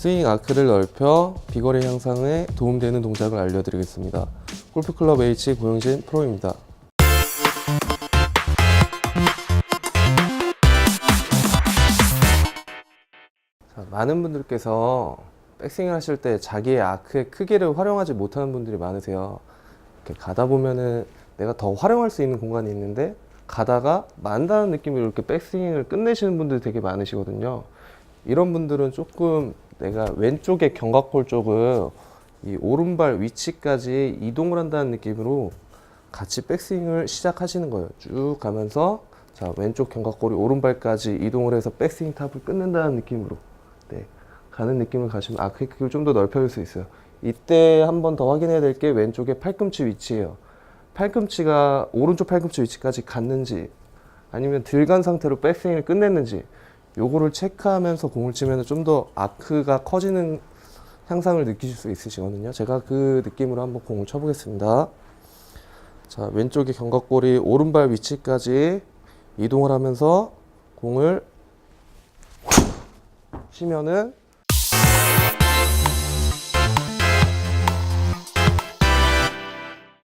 스윙 아크를 넓혀 비거리 향상에 도움되는 동작을 알려드리겠습니다. 골프클럽 H 고영진 프로입니다. 자, 많은 분들께서 백스윙을 하실 때 자기의 아크의 크기를 활용하지 못하는 분들이 많으세요. 이렇게 가다 보면은 내가 더 활용할 수 있는 공간이 있는데 가다가 만다는 느낌으로 이렇게 백스윙을 끝내시는 분들이 되게 많으시거든요. 이런 분들은 조금 내가 왼쪽의 견갑골 쪽을 이 오른발 위치까지 이동을 한다는 느낌으로 같이 백스윙을 시작하시는 거예요. 쭉 가면서 자 왼쪽 견갑골이 오른발까지 이동을 해서 백스윙 탑을 끝낸다는 느낌으로 네 가는 느낌을 가시면 아크의 크기를 좀더 넓혀줄 수 있어요. 이때 한 번 더 확인해야 될 게 왼쪽의 팔꿈치 위치예요. 팔꿈치가 오른쪽 팔꿈치 위치까지 갔는지 아니면 들간 상태로 백스윙을 끝냈는지 요거를 체크하면서 공을 치면 좀 더 아크가 커지는 향상을 느끼실 수 있으시거든요. 제가 그 느낌으로 한번 공을 쳐보겠습니다. 자, 왼쪽의 견갑골이 오른발 위치까지 이동을 하면서 공을 치면은